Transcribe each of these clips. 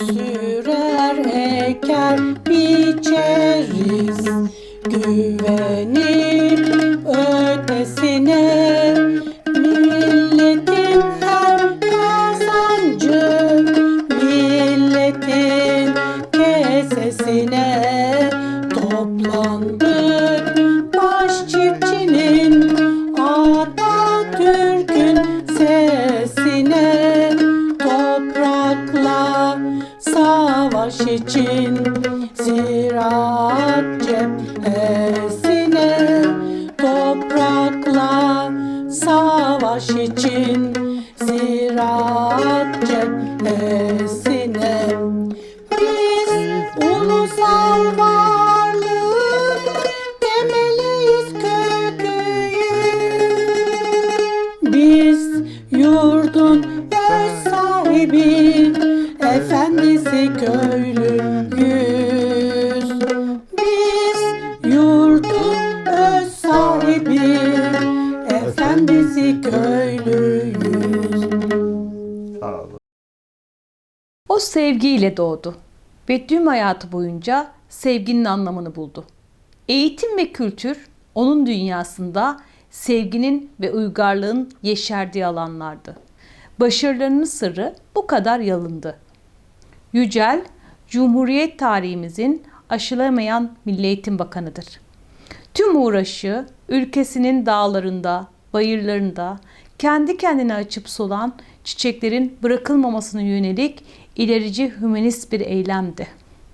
sürer eker biçeriz güvenip savaş için ziraat cephesine sevgiyle doğdu ve tüm hayatı boyunca sevginin anlamını buldu. Eğitim ve kültür onun dünyasında sevginin ve uygarlığın yeşerdiği alanlardı. Başarılarının sırrı bu kadar yalındı. Yücel, Cumhuriyet tarihimizin aşılamayan Milli Eğitim Bakanıdır. Tüm uğraşı ülkesinin dağlarında, bayırlarında kendi kendine açıp solan çiçeklerin bırakılmamasına yönelik ilerici hümanist bir eylemdi.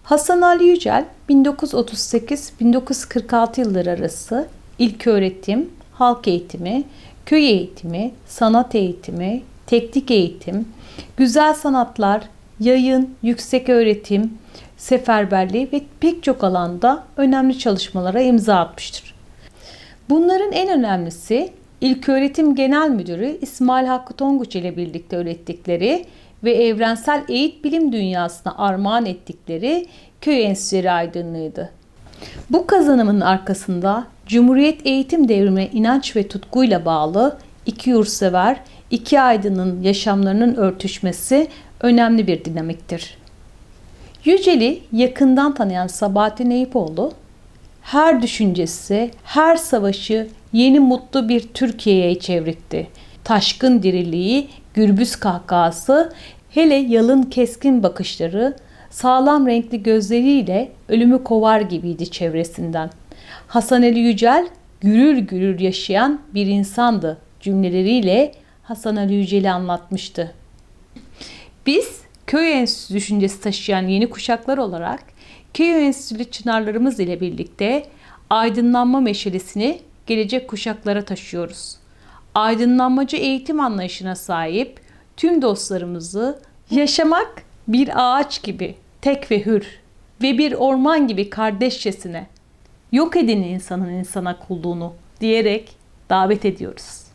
Hasan Ali Yücel 1938-1946 yılları arası ilk öğretim, halk eğitimi, köy eğitimi, sanat eğitimi, teknik eğitim, güzel sanatlar, yayın, yüksek öğretim, seferberliği ve pek çok alanda önemli çalışmalara imza atmıştır. Bunların en önemlisi İlköğretim Genel Müdürü İsmail Hakkı Tonguç ile birlikte öğrettikleri ve evrensel eğit bilim dünyasına armağan ettikleri köy enstitüleri aydınlığıydı. Bu kazanımın arkasında Cumhuriyet eğitim devrimine inanç ve tutkuyla bağlı iki yurtsever, iki aydının yaşamlarının örtüşmesi önemli bir dinamiktir. Yücel'i yakından tanıyan Sabahattin Eyüpoğlu, her düşüncesi, her savaşı yeni mutlu bir Türkiye'ye çevritti. Taşkın diriliği, gürbüz kahkahası, hele yalın keskin bakışları, sağlam renkli gözleriyle ölümü kovar gibiydi çevresinden. Hasan Ali Yücel, gürür gürür yaşayan bir insandı cümleleriyle Hasan Ali Yücel'i anlatmıştı. Biz köy enstitüsü düşüncesi taşıyan yeni kuşaklar olarak köy enstitülü çınarlarımız ile birlikte aydınlanma meşalesini gelecek kuşaklara taşıyoruz. Aydınlanmacı eğitim anlayışına sahip tüm dostlarımızı yaşamak bir ağaç gibi tek ve hür ve bir orman gibi kardeşçesine yok edin insanın insana kulluğunu diyerek davet ediyoruz.